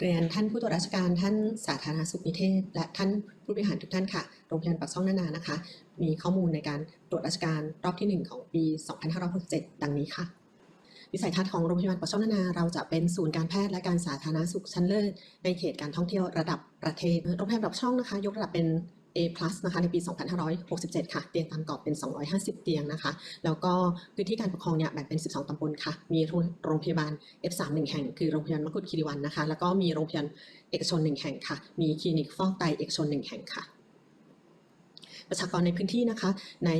เรียนท่านผู้ตรวจราชการท่านสาธารณสุขนิเทศ และท่านผู้บริหารทุกท่านค่ะ โรงพยาบาลปากช่องนานานะคะ มีข้อมูลในการตรวจราชการรอบที่ 1 ของปี 2567 ดังนี้ค่ะวิสัยทัศน์ของโรงพยาบาลปากช่องนานา เราจะเป็นศูนย์การแพทย์และการสาธารณสุขชั้นเลิศในเขตการท่องเที่ยวระดับประเทศ โรงพยาบาลปากช่องนะคะ ยกระดับเป็น A+ นะคะในปี 2567 ค่ะ เตียงตามกรอบเป็น 250 เตียงนะคะ แล้วก็พื้นที่การปกครองเนี่ยแบ่งเป็น 12 ตำบลค่ะ มีโรงพยาบาล F3 1 แห่ง คือโรงพยาบาลมกุฎคีรีวันนะคะ แล้วก็มีโรงพยาบาลเอกชน 1 แห่งค่ะ มีคลินิกฟอกไตเอกชน 1 แห่งค่ะ ประชากรในพื้นที่นะคะใน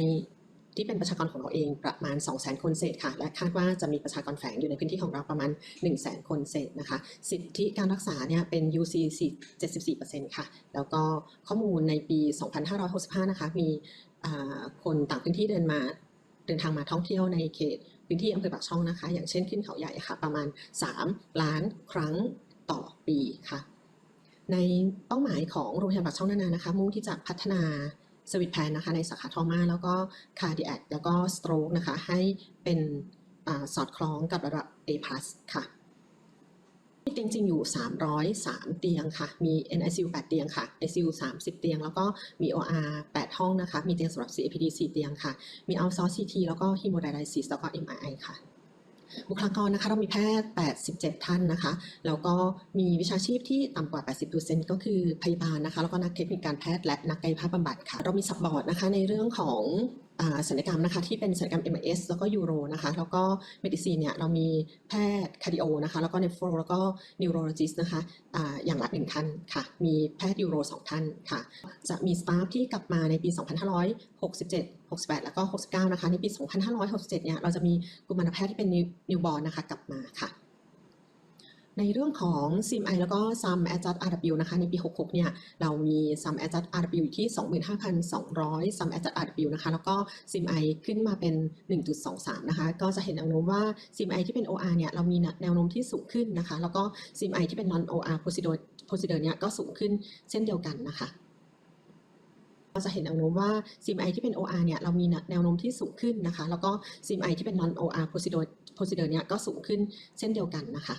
ที่เป็นประชากรของเราเองประมาณ 2 0 0 0 0 คนเศษค่ะ และคาดว่าจะมีประชากรแฝงอยู่ในพื้นที่ของเราประมาณ 100,000 คนเศษนะคะ สิทธิการรักษาเนี่ยเป็น UC 74%ค่ะ แล้วก็ข้อมูลในปี 2565 นะคะ มีอ่าคนต่างพื้นที่เดินมาเดินทางมาท่องเที่ยวในเขตพื้นที่อำเภอปากช่องนะคะ อย่างเช่นขึ้นเขาใหญ่ค่ะ ประมาณ 3 ล้านครั้งต่อปีค่ะ ในเป้าหมายของโรงพยาบาลปากช่องนานานะคะ มุ่งที่จะพัฒนา สวิตแพนนะคะในสาขาทอมาแล้วก็คาร์ดิแอแล้วก็สโตรกนะคะให้เป็นอสอดคล้องกับระดับ A+ ค่ะมีเตียงจริงอยู่ 303 เตียงค่ะ มี NICU 8 เตียงค่ะ ICU 30 เตียง แล้วก็มี OR 8 ห้องนะคะ มีเตียงสำหรับ CAPD 4 เตียงค่ะ มี outsource CT แล้วก็ hemodialysis แล้วก็ MRI ค่ะ บุคลากรนะคะเรามีแพทย์ 87 ท่านนะคะ แล้วก็มีวิชาชีพที่ต่ำกว่า 80%ก็คือพยาบาลนะคะ แล้วก็นักเทคนิคการแพทย์และนักกายภาพบำบัดค่ะ เรามีสับบอร์ดนะคะในเรื่องของ ศัลยกรรมนะคะที่เป็นศัลยกรรม MS แล้วก็ยูโรนะคะแล้วก็เมดิซีนเนี่ยเรามีแพทย์คาร์ดิโอนะคะแล้วก็เนฟโรแล้วก็นิวโรโลจิสนะคะอ่าอย่างละหนึ่งท่านค่ะ มีแพทย์ยูโรสองท่านค่ะ จะมีสตาฟที่กลับมาในปี 2567 68 แล้วก็ 69 นะคะ ในปี 2567 เนี่ยเราจะมีกุมารแพทย์ที่เป็นนิวบอ r นะคะกลับมาค่ะ ในเรื่องของ CMI แล้วก็ Sum Adjust RW นะคะ ในปี 66 เนี่ย เรามี Sum Adjust RW อยู่ที่ 25,200 Sum Adjust RW นะคะ แล้วก็ CMI ขึ้นมาเป็น 1.23 นะคะ ก็จะเห็นแนวโน้มว่า CMI ที่เป็น OR เนี่ย เรามีแนวโน้มที่สูงขึ้นนะคะ แล้วก็ CMI ที่เป็น non OR procedure procedure เนี่ย ก็สูงขึ้นเช่นเดียวกันนะคะเราจะเห็นแนวโน้มว่า CMI ที่เป็น OR เนี่ย เรามีแนวโน้มที่สูงขึ้นนะคะ แล้วก็ CMI ที่เป็น non OR procedure procedure เนี่ย ก็สูงขึ้นเช่นเดียวกันนะคะ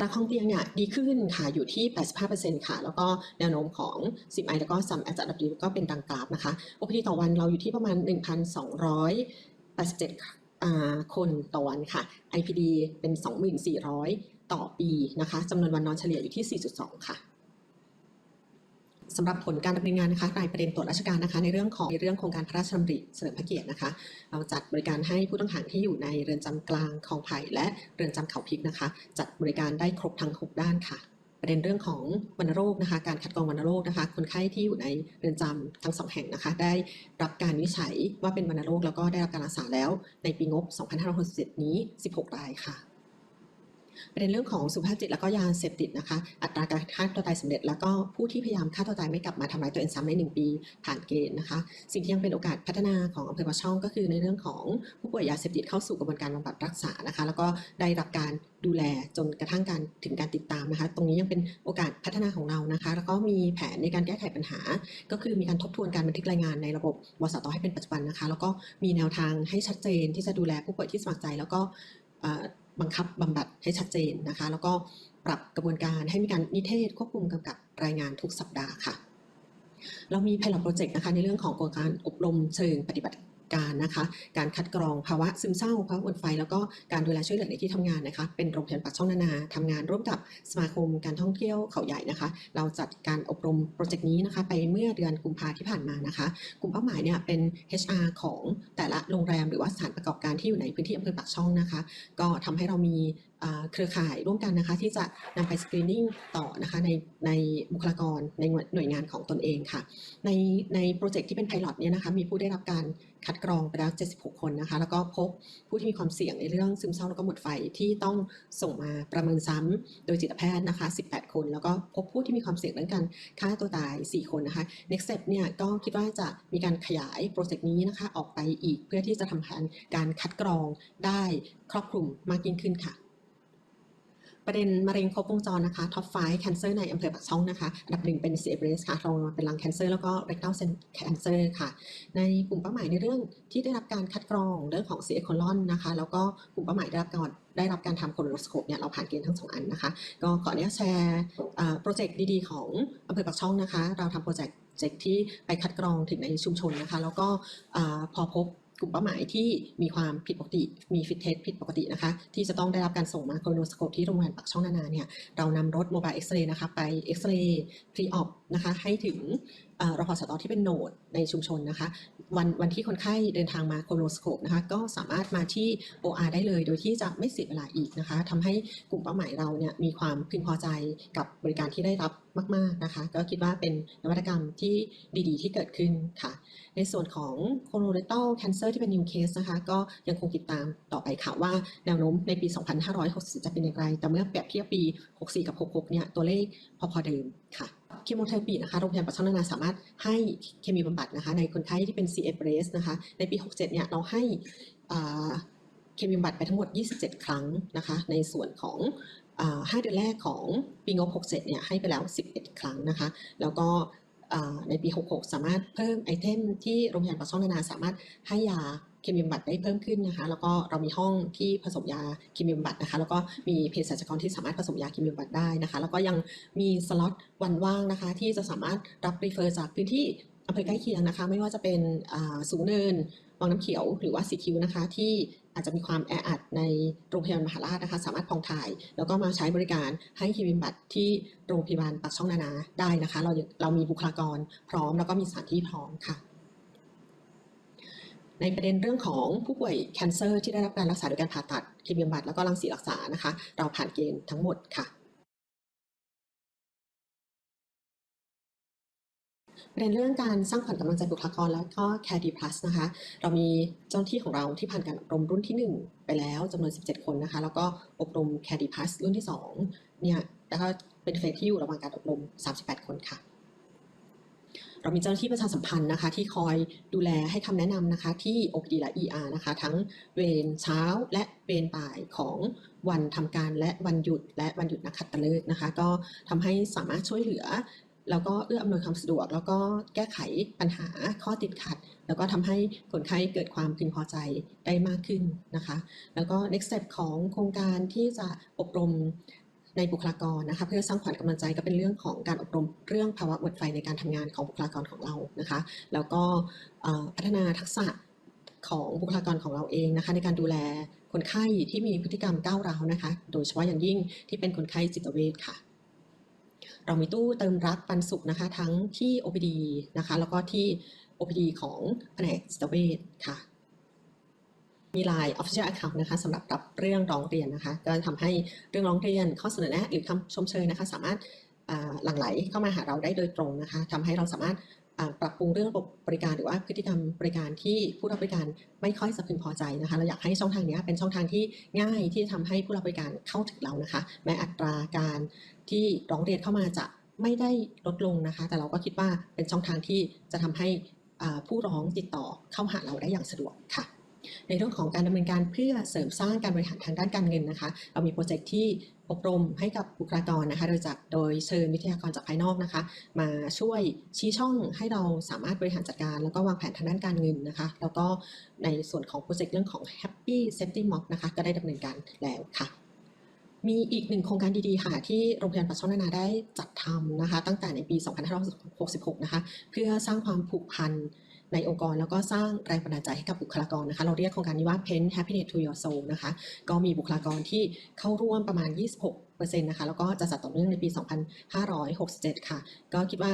ตราคลองเตียงเนี่ยดีขึ้นค่ะอยู่ที่ 85%ค่ะ แล้วก็แนวโน้มของ CMI แล้วก็ซัมแอจัดดับดีก็เป็นดังกราฟนะคะ OPD ต่อวันเราอยู่ที่ประมาณ 1,287 คนต่อวันค่ะ IPD เป็น 2,400 ต่อปีนะคะจำนวนวันนอนเฉลี่ยอยู่ที่ 4.2 ค่ะ สำหรับผลการดำเนินงานนะคะรายประเด็นตรวจราชการนะคะ ในเรื่องของในเรื่องโครงการพระราชดำริเฉลิมพระเกียรตินะคะ เราจัดบริการให้ผู้ต้องขังที่อยู่ในเรือนจำกลางคลองไผ่และเรือนจำเขาพิกนะคะ จัดบริการได้ครบทั้ง 6 ด้านค่ะ ประเด็นเรื่องของวัณโรคนะคะ การคัดกรองวัณโรคนะคะ คนไข้ที่อยู่ในเรือนจำทั้งสองแห่งนะคะ ได้รับการวิจัยว่าเป็นวัณโรคแล้วก็ได้รับการรักษาแล้ว ในปีงบ 2567 นี้ 16 รายค่ะ ประเด็นเรื่องของสุขภาพจิตแล้วก็ยาเสพติดนะคะ อัตราการฆ่าตัวตายสำเร็จ แล้วก็ผู้ที่พยายามฆ่าตัวตายไม่กลับมาทำร้ายตัวเองซ้ำในหนึ่งปีผ่านเกณฑ์นะคะ สิ่งที่ยังเป็นโอกาสพัฒนาของอำเภอปาช่อง ก็คือในเรื่องของผู้ป่วยยาเสพติดเข้าสู่กระบวนการบำบัดรักษานะคะ แล้วก็ได้รับการดูแลจนกระทั่งการถึงการติดตามนะคะ ตรงนี้ยังเป็นโอกาสพัฒนาของเรานะคะ แล้วก็มีแผนในการแก้ไขปัญหา ก็คือมีการทบทวนการบันทึกรายงานในระบบวสตให้เป็นปัจจุบันนะคะ แล้วก็มีแนวทางให้ชัดเจนที่จะดูแลผู้ป่วยที่สมัครใจแล้วก็ บังคับบำบัดให้ชัดเจนนะคะ แล้วก็ปรับกระบวนการให้มีการนิเทศควบคุมกำกับรายงานทุกสัปดาห์ค่ะ เรามี pilot project นะคะในเรื่องของโครงการอบรมเชิงปฏิบัติ การนะคะการคัดกรองภาวะซึมเศร้าภาวะอดไฟ แล้วก็การดูแลช่วยเหลือในที่ทำงานนะคะ เป็นโรงพยาบาลปากช่องนานาทำงานร่วมกับสมาคมการท่องเที่ยวเขาใหญ่นะคะ เราจัดการอบรมโปรเจกต์นี้นะคะ ไปเมื่อเดือนกุมภาที่ผ่านมานะคะ กลุ่มเป้าหมายเนี่ยเป็น HR ของแต่ละโรงแรมหรือว่าสถานประกอบการที่อยู่ในพื้นที่อำเภอปากช่องนะคะ ก็ทำให้เรามีเครือข่ายร่วมกันนะคะ ที่จะนำไปสกรีนิ่งต่อนะคะในในบุคลากรในหน่วยงานของตนเองค่ะ ในในโปรเจกต์ที่เป็นไพลอตเนี่ยนะคะมีผู้ได้รับการคัดกรองไปแล้ว 76 คนนะคะ แล้วก็พบผู้ที่มีความเสี่ยงในเรื่องซึมเศร้าแล้วก็หมดไฟที่ต้องส่งมาประเมินซ้ำโดยจิตแพทย์นะคะ 18 คน แล้วก็พบผู้ที่มีความเสี่ยงเรื่องการฆ่าตัวตาย 4 คนนะคะ next step เนี่ยก็คิดว่าจะมีการขยายโปรเจกต์นี้นะคะออกไปอีกเพื่อที่จะทำการการคัดกรองได้ครอบคลุมมากยิ่งขึ้นค่ะ ประเด็นมะเร็งครบวงจรนะคะท็อป 5 cancer ในอำเภอปากช่องนะคะอันดับหนึ่งเป็น c f breast ค่ะรองลงมาเป็น lung cancer แล้วก็ rectal cancer ค่ะ ในกลุ่มเป้าหมายในเรื่องที่ได้รับการคัดกรองเรื่องของ c ี c o l o n นะคะแล้วก็กลุ่มเป้าหมายได้รับการได้รับการทำโคโลโสโคปเนี่ยเราผ่านเกณฑ์ทั้งสองอันนะคะ ก็ขออนุญาตแชร์โปรเจกต์ดีๆ ของอำเภอปากช่องนะคะ เราทำโปรเจกต์ที่ไปคัดกรองถึงในชุมชนนะคะ แล้วก็อพอพบ กลุ่มเป้าหมายที่มีความผิดปกติ มีฟิตเทสผิดปกตินะคะ ที่จะต้องได้รับการส่งมาโคลโนสโคปที่โรงพยาบาลปากช่องนานาเนี่ย เรานำรถโมบายเอ็กซเรย์นะคะไปเอ็กซเรย์พรีออป นะคะให้ถึงเอ่อรพสตที่เป็นโนดในชุมชนนะคะ วันวันที่คนไข้เดินทางมาโคโลสโคปนะคะก็สามารถมาที่ OR ได้เลย โดยที่จะไม่เสียเวลาอีกนะคะทำให้กลุ่มเป้าหมายเราเนี่ยมีความพึงพอใจกับบริการที่ได้รับมาก ๆนะคะ ก็คิดว่าเป็นนวัตกรรมที่ดีๆ ที่เกิดขึ้นค่ะ ในส่วนของ colorectal cancer ที่เป็น new case นะคะ ก็ยังคงติดตามต่อไปค่ะว่าแนวโน้มในปี 2560 จะเป็นอย่างไร แต่เมื่อเปรียบเทียบปี 64 กับ 66 เนี่ย ตัวเลขพอๆเดิมค่ะ เคมีโทอราปีนะคะโรงพยาบาลปากช่องนานาสามารถให้เคมีบำบัดนะคะในคนไข้ที่เป็น CF breast นะคะในปี 67 เนี่ยเราให้เคมีบำบัดไปทั้งหมด 27 ครั้งนะคะในส่วนของอ่า5เดือนแรกของปีงบ 67 เนี่ยให้ไปแล้ว 11 ครั้งนะคะแล้วก็ในปี 66 สามารถเพิ่มไอเทมที่โรงพยาบาลปากช่องนานาสามารถให้ยา เคมีบำบัดได้เพิ่มขึ้นนะคะ แล้วก็เรามีห้องที่ผสมยาเคมีบำบัดนะคะ แล้วก็มีเภสัชกรที่สามารถผสมยาเคมีบำบัดได้นะคะ แล้วก็ยังมีสล็อตวันว่างนะคะ ที่จะสามารถรับรีเฟอร์จากพื้นที่อำเภอใกล้เคียงนะคะ ไม่ว่าจะเป็นสูงเนินวังน้ำเขียวหรือว่าสีคิ้วนะคะ ที่อาจจะมีความแออัดในโรงพยาบาลมหาราชนะคะ สามารถพองถ่าย แล้วก็มาใช้บริการให้เคมีบำบัดที่โรงพยาบาลปากช่องนานาได้นะคะ เราเรามีบุคลากรพร้อมแล้วก็มีสถานที่พร้อมค่ะ ในประเด็นเรื่องของผู้ป่วยแคนเซอร์ที่ได้รับการรักษาโดยการผ่าตัดเคมีบำบัดแล้วก็รังสีรักษานะคะ เราผ่านเกณฑ์ทั้งหมดค่ะประเด็นเรื่องการสร้างขวัญกำลังใจบุคลากรแล้วก็ Care D Plus นะคะ เรามีเจ้าหน้าที่ของเราที่ผ่านการอบรมรุ่นที่ 1 ไปแล้วจำนวน 17 คนนะคะ แล้วก็อบรม Care D Plus รุ่นที่ 2 เนี่ย แล้วก็เป็นเฟสที่อยู่ระหว่างการอบรม 38 คนค่ะ เรามีเจ้าหน้าที่ประชาสัมพันธ์นะคะ ที่คอยดูแลให้คำแนะนำนะคะ ที่ OPD และ ER นะคะ ทั้งเวรเช้าและเวรบ่ายของวันทำการและวันหยุดและวันหยุดนักขัตฤกษ์นะคะ ก็ทำให้สามารถช่วยเหลือ แล้วก็เอื้ออำนวยความสะดวก แล้วก็แก้ไขปัญหาข้อติดขัด แล้วก็ทำให้คนไข้เกิดความพึงพอใจได้มากขึ้นนะคะ แล้วก็ next step ของโครงการที่จะอบรม ในบุคลากรนะคะเพื่อสร้างขวัญกำลังใจก็เป็นเรื่องของการอบรมเรื่องภาวะหมดไฟในการทำงานของบุคลากรของเรานะคะแล้วก็พัฒนาทักษะของบุคลากรของเราเองนะคะในการดูแลคนไข้ที่มีพฤติกรรมก้าวร้าวนะคะโดยเฉพาะอย่างยิ่งที่เป็นคนไข้จิตเวชค่ะ เรามีตู้เติมรักปันสุขนะคะทั้งที่ OPD นะคะแล้วก็ที่ OPD ของแผนกจิตเวชค่ะ มี Line Official Account นะคะสำหรับรับเรื่องร้องเรียนนะคะ ก็ทำให้เรื่องร้องเรียนข้อเสนอแนะหรือคำชมเชยนะคะ สามารถหลั่งไหลเข้ามาหาเราได้โดยตรงนะคะทำให้เราสามารถปรับปรุงเรื่องระบบบริการหรือว่าพฤติกรรมบริการที่ผู้รับบริการไม่ค่อยจะพึงพอใจนะคะ เราอยากให้ช่องทางนี้เป็นช่องทางที่ง่ายที่จะทำให้ผู้รับบริการเข้าถึงเรานะคะ แม้อัตราการที่ร้องเรียนเข้ามาจะไม่ได้ลดลงนะคะ แต่เราก็คิดว่าเป็นช่องทางที่จะทำให้ผู้ร้องติดต่อเข้าหาเราได้อย่างสะดวกค่ะ ในเรื่องของการดำเนินการเพื่อเสริมสร้างการบริหารทางด้านการเงินนะคะ เรามีโปรเจกต์ที่อบรมให้กับบุคลากรนะคะ โดยจากโดยเชิญวิทยากรจากภายนอกนะคะ มาช่วยชี้ช่องให้เราสามารถบริหารจัดการ แล้วก็วางแผนทางด้านการเงินนะคะ แล้วก็ในส่วนของโปรเจกต์เรื่องของ Happy Safety Mock นะคะก็ได้ดำเนินการแล้วค่ะมีอีกหนึ่งโครงการดีๆค่ะที่โรงพยาบาลปากช่องนานาได้จัดทำนะคะ ตั้งแต่ในปี 2566 นะคะ เพื่อสร้างความผูกพัน ในองค์กร แล้วก็สร้างแรงบันดาลใจให้กับบุคลากรนะคะ เราเรียกโครงการนี้ว่า Pen Happiness to Your Soul นะคะ ก็มีบุคลากรที่เข้าร่วมประมาณ 26%นะคะแล้วก็จะจัดต่อเนื่องในปี 2567 ค่ะ ก็คิดว่า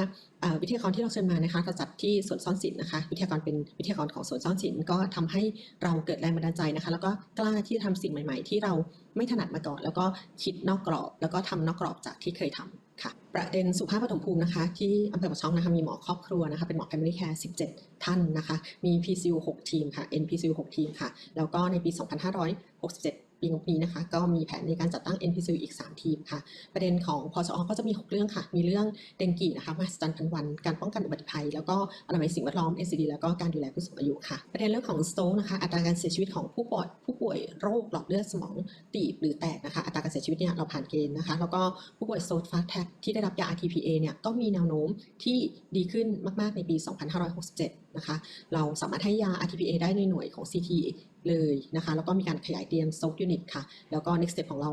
วิทยากรที่เราเชิญมานะคะเราจัดที่สวนซ่อนสินนะคะวิทยากรเป็นวิทยากรของสวนซ่อนสินก็ทำให้เราเกิดแรงบันดาลใจนะคะ แล้วก็กล้าที่จะทำสิ่งใหม่ ๆ ที่เราไม่ถนัดมาก่อน แล้วก็คิดนอกกรอบ แล้วก็ทำนอกกรอบจากที่เคยทำ ค่ะประเด็นสุขภาพปฐมภูมินะคะที่อำเภอปะช่องนะคะมีหมอครอบครัวนะคะเป็นหมอ Family Care 17 ท่านนะคะมี PCU 6 ทีมค่ะ NPCU 6 ทีมค่ะ แล้วก็ในปี 2567 ปีงบนี้นะคะ ก็มีแผนในการจัดตั้ง NPC อีก 3 ทีมค่ะ ประเด็นของพอสอก็จะมี 6 เรื่องค่ะ มีเรื่องเดงกีนะคะมหัศจรรย์พันวัน การป้องกันอุบัติภัย แล้วก็อนามัยสิ่งแวดล้อม NCD แล้วก็การดูแลผู้สูงอายุค่ะ ประเด็นเรื่องของ stroke นะคะ อัตราการเสียชีวิตของผู้ป่วยผู้ป่วยโรคหลอดเลือดสมองตีบหรือแตกนะคะ อัตราการเสียชีวิตเนี่ยเราผ่านเกณฑ์นะคะ แล้วก็ผู้ป่วย stroke fast track ที่ได้รับยา RTPA เนี่ยก็มีแนวโน้มที่ดีขึ้นมาก ๆ ในปี 2567 นะคะ เราสามารถให้ยา RTPA ได้ในหน่วยของ CT เลยนะคะ แล้วก็มีการขยายเตียง stroke unit ค่ะ แล้วก็ next step ของเรา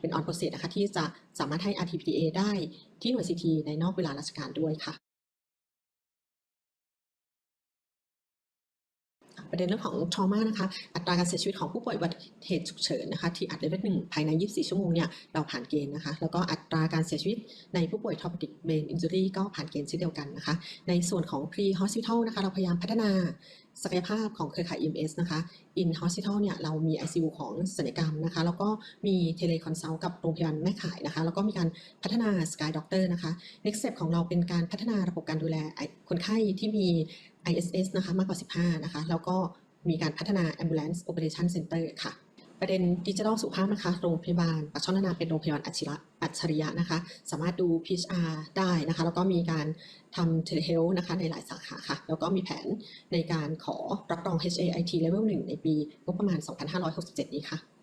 เป็น on process นะคะที่จะสามารถให้ RTPA ได้ที่หน่วย CT ในนอกเวลาราชการด้วยค่ะ ประเด็นเรื่องของ trauma นะคะ อัตราการเสียชีวิตของผู้ป่วยอุบัติเหตุฉุกเฉินนะคะ ที่อัดเลเวลหนึ่งภายใน 24 ชั่วโมงเนี่ยเราผ่านเกณฑ์นะคะ แล้วก็อัตราการเสียชีวิตในผู้ป่วย traumatic brain injury ก็ผ่านเกณฑ์เช่นเดียวกันนะคะ ในส่วนของ pre hospital นะคะ เราพยายามพัฒนา ศักยภาพของเครือข่าย EMS นะคะ in hospital เนี่ยเรามี ICU ของศัลยกรรมนะคะ แล้วก็มีเทเลคอนซัลท์กับโรงพยาบาลแม่ข่ายนะคะ แล้วก็มีการพัฒนา Sky Doctor นะคะ next step ของเราเป็นการพัฒนาระบบการดูแลคนไข้ที่มี ISS นะคะมากกว่า 15 นะคะ แล้วก็มีการพัฒนา Ambulance Operation Center ค่ะ ประเด็นดิจิทัลสุขภาพนะคะ โรงพยาบาลปักช่องนานาเป็นโรงพยาบาลอัจฉริยะอัจฉริยะนะคะ สามารถดู PHR ได้นะคะ แล้วก็มีการทำเทเลเฮลนะคะในหลายสาขาค่ะ แล้วก็มีแผนในการขอรับรอง HAIT Level 1 ในปีงบประมาณ 2567 นี้ค่ะ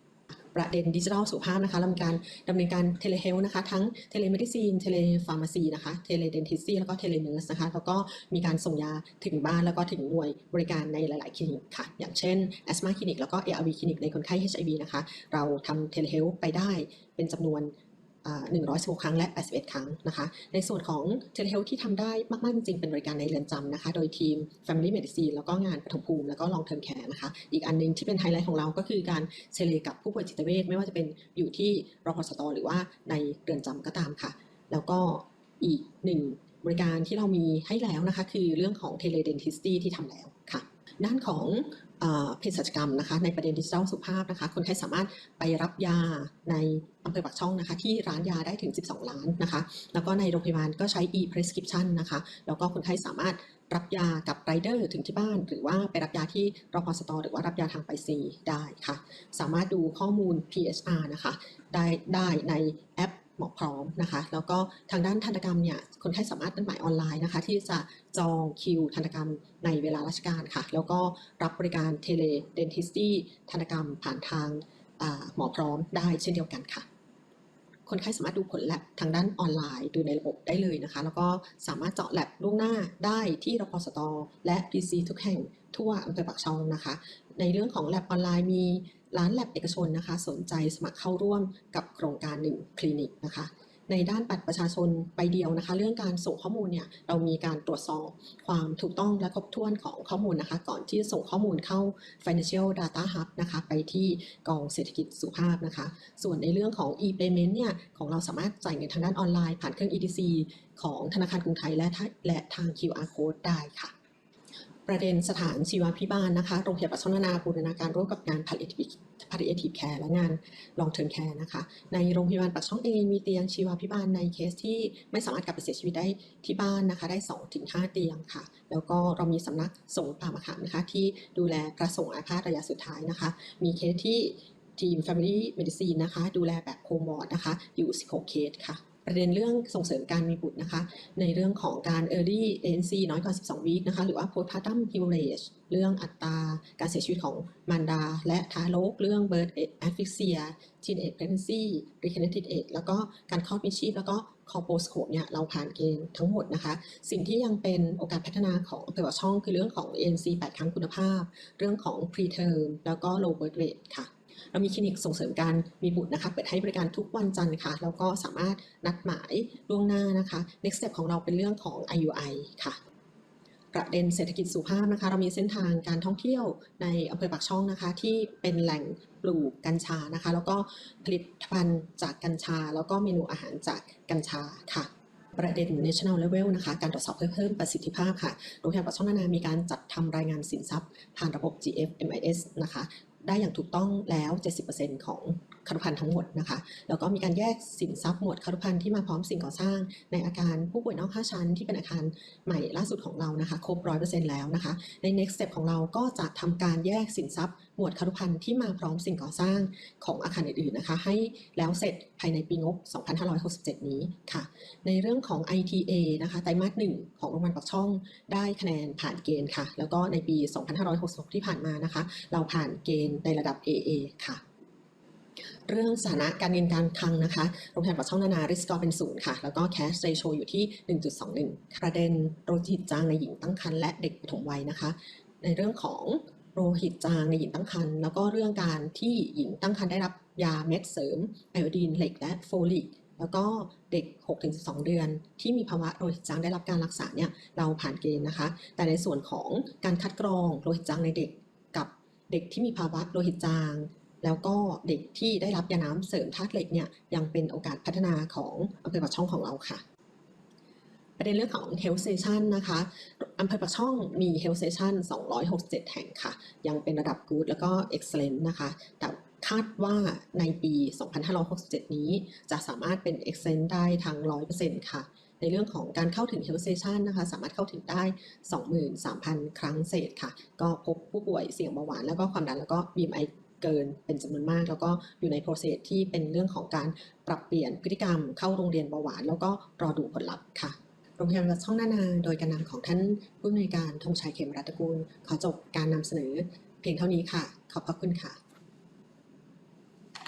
ประเด็นดิจิทัลสุขภาพนะคะเรามีการดำเนินการเทเลเฮลนะคะ ทั้งเทเลเมดิซีนเทเลฟาร์มาซีนะคะเทเลเดนทิซีแล้วก็เทเลเนอร์สนะคะ แล้วก็มีการส่งยาถึงบ้านแล้วก็ถึงหน่วยบริการในหลาย ๆ คลินิกค่ะ อย่างเช่นแอสมาคลินิกแล้วก็ ARV คลินิกในคนไข้ HIV นะคะ เราทำเทเลเฮลไปได้เป็นจำนวน 116 ครั้งและ 81 ครั้งนะคะ ในส่วนของเทเลเฮลที่ทำได้มาก ๆ จริง ๆ เป็นบริการในเรือนจำนะคะ โดยทีม Family Medicine แล้วก็งานปฐมภูมิ แล้วก็ Long Term Care นะคะ อีกอันหนึงที่เป็นไฮไลท์ของเราก็คือการเทเลกับผู้ป่วยจิตเวชไม่ว่าจะเป็นอยู่ที่รพสตหรือว่าในเรือนจำก็ตามค่ะ แล้วก็อีกหนึ่งบริการที่เรามีให้แล้วนะคะ คือเรื่องของเทเลเดนทิสตี้ที่ทำแล้วค่ะ ด้านของ เภสัชกรรมนะคะในประเด็นดิจิทัลสุขภาพนะคะคนไข้สามารถไปรับยาในอำเภอปากช่องนะคะที่ร้านยาได้ถึง 12 ล้านนะคะแล้วก็ในโรงพยาบาลก็ใช้ e-prescription นะคะแล้วก็คนไข้สามารถรับยากับไรเดอร์ถึงที่บ้าน หรือว่าไปรับยาที่รพสตหรือว่ารับยาทางไปรษีได้ค่ะ สามารถดูข้อมูล PHR นะคะได้ได้ในแอป หมอพร้อมนะคะ แล้วก็ทางด้านทันตกรรมเนี่ยคนไข้สามารถนัดหมายออนไลน์นะคะ ที่จะจองคิวทันตกรรมในเวลาราชการค่ะ แล้วก็รับบริการเทเลเดนทิสตี้ทันตกรรมผ่านทางหมอพร้อมได้เช่นเดียวกันค่ะ คนไข้สามารถดูผลแลบทางด้านออนไลน์ดูในระบบได้เลยนะคะ แล้วก็สามารถเจาะแลบล่วงหน้าได้ที่รพสต และ PC ทุกแห่งทั่วอำเภอปากช่องนะคะ ในเรื่องของแลบออนไลน์มี ร้านแลบเอกชนนะคะ สนใจสมัครเข้าร่วมกับโครงการหนึ่งคลินิกนะคะในด้านบัตรประชาชนใบเดียวนะคะ เรื่องการส่งข้อมูลเนี่ยเรามีการตรวจสอบความถูกต้องและครบถ้วนของข้อมูลนะคะ ก่อนที่จะส่งข้อมูลเข้า Financial Data Hub นะคะ ไปที่กองเศรษฐกิจสุภาพนะคะ ส่วนในเรื่องของ e-payment เนี่ยของเราสามารถจ่ายเงินทางด้านออนไลน์ ผ่านเครื่อง EDC ของธนาคารกรุงไทยและทะและทาง QR code ได้ค่ะ ประเด็นสถานชีวพิบาลนะคะโรงพยาบาลชนนาบูรณาการร่วมกับงาน palliative palliative care และงาน long term care นะคะ ในโรงพยาบาลปากช่องเองมีเตียงชีวพิบาลในเคสที่ไม่สามารถกลับไปเสียชีวิตได้ที่บ้านนะคะได้ 2-5 เตียงค่ะ แล้วก็เรามีสำนักสงฆ์ป่ามะขามนะคะ ที่ดูแลพระสงฆ์อาพาธระยะสุดท้ายนะคะ มีเคสที่ทีม Family Medicine นะคะ ดูแลแบบโฮมอร์ดนะคะ อยู่ 16 เคสค่ะ ประเด็นเรื่องส่งเสริมการมีบุตรนะคะ ในเรื่องของการ early ANC น้อยกว่า 12 วีคนะคะ หรือว่า postpartum hemorrhage เรื่องอัตราการเสียชีวิตของมารดา และทารก เรื่อง birth asphyxia teenage pregnancy reconnected age แล้วก็การคลอดมิชีพแล้วก็ colposcope เนี่ยเราผ่านเกณฑ์ทั้งหมดนะคะ สิ่งที่ยังเป็นโอกาสพัฒนาของอำเภอปากช่องคือเรื่องของ ANC 8 ครั้งคุณภาพ เรื่องของ preterm แล้วก็ low birth weight ค่ะ เรามีคลินิกส่งเสริมการมีบุตรนะคะ เปิดให้บริการทุกวันจันทร์ค่ะ แล้วก็สามารถนัดหมายล่วงหน้านะคะ next step ของเราเป็นเรื่องของ IUI ค่ะประเด็นเศรษฐกิจสุภาพนะคะ เรามีเส้นทางการท่องเที่ยวในอำเภอปากช่องนะคะ ที่เป็นแหล่งปลูกกัญชานะคะ แล้วก็ผลิตภัณฑ์จากกัญชา แล้วก็เมนูอาหารจากกัญชาค่ะ ประเด็น national level นะคะ การตรวจสอบเพื่อเพิ่มประสิทธิภาพค่ะโรงพยาบาลปากช่องนานามีการจัดทำรายงานสินทรัพย์ผ่านระบบ GFMIS นะคะ ได้อย่างถูกต้องแล้ว 70%ของ คารุพันธ์ทั้งหมดนะคะ แล้วก็มีการแยกสินทรัพย์หมวดคารุพันธ์ที่มาพร้อมสิ่งก่อสร้าง ในอาคารผู้ป่วยนอก5ชั้นที่เป็นอาคารใหม่ล่าสุดของเรานะคะครบร้อยเปอร์เซ็นต์แล้วนะคะ ใน next step ของเราก็จะทำการแยกสินทรัพย์หมวดคารุพันธ์ที่มาพร้อมสิ่งก่อสร้างของอาคารอื่นๆนะคะ ให้แล้วเสร็จภายในปีงบ 2567 นี้ค่ะ ในเรื่องของ ITA นะคะไตรมาสหนึ่งของโรงพยาบาลปากช่องได้คะแนนผ่านเกณฑ์ค่ะ แล้วก็ในปี 2566 ที่ผ่านมานะคะ เราผ่านเกณฑ์ในระดับ AA ค่ะ เรื่องสถานะการเงินการคลังนะคะโรงพยาบาลปากช่องนานาริสกอร์เป็นศูนย์ค่ะ แล้วก็ cash ratio อยู่ที่ 1.21 ประเด็นโรคหิตจางในหญิงตั้งครรภ์และเด็กปฐมวัยนะคะ ในเรื่องของโรหิตจางในหญิงตั้งครรภ์แล้วก็เรื่องการที่หญิงตั้งครรภ์ได้รับยาเม็ดเสริมไอโอดีนเหล็กและโฟลิกแล้วก็เด็ก 6-12 เดือน ที่มีภาวะโลหิตจางได้รับการรักษาเนี่ยเราผ่านเกณฑ์นะคะ แต่ในส่วนของการคัดกรองโลหิตจางในเด็กกับเด็กที่มีภาวะโลหิตจาง แล้วก็เด็กที่ได้รับยาน้ำเสริมธาตุเหล็กเนี่ยยังเป็นโอกาสพัฒนาของอำเภอปากช่องของเราค่ะ ประเด็นเรื่องของ Health Station นะคะอำเภอปากช่องมี Health Station 267 แห่งค่ะ ยังเป็นระดับ Good แล้วก็ Excellent นะคะแต่คาดว่าในปี 2567 นี้จะสามารถเป็น Excellent ได้ทาง100%ค่ะในเรื่องของการเข้าถึง Health Station นะคะ สามารถเข้าถึงได้ 23,000 ครั้งเศษค่ะ ก็พบผู้ป่วยเสี่ยงเบาหวาน แล้วก็ความดันแล้วก็ BMI เกินเป็นจำนวนมาก แล้วก็อยู่ในโปรเซสที่เป็นเรื่องของการปรับเปลี่ยนพฤติกรรมเข้าโรงเรียนเบาหวาน แล้วก็รอดูผลลัพธ์ค่ะโรงพยาบาลวัดช่องนานา โดยการนำของท่านผู้อำนวยการธงชัยเขมรัตกูล ขอจบการนำเสนอเพียงเท่านี้ค่ะ ขอบพระคุณค่ะ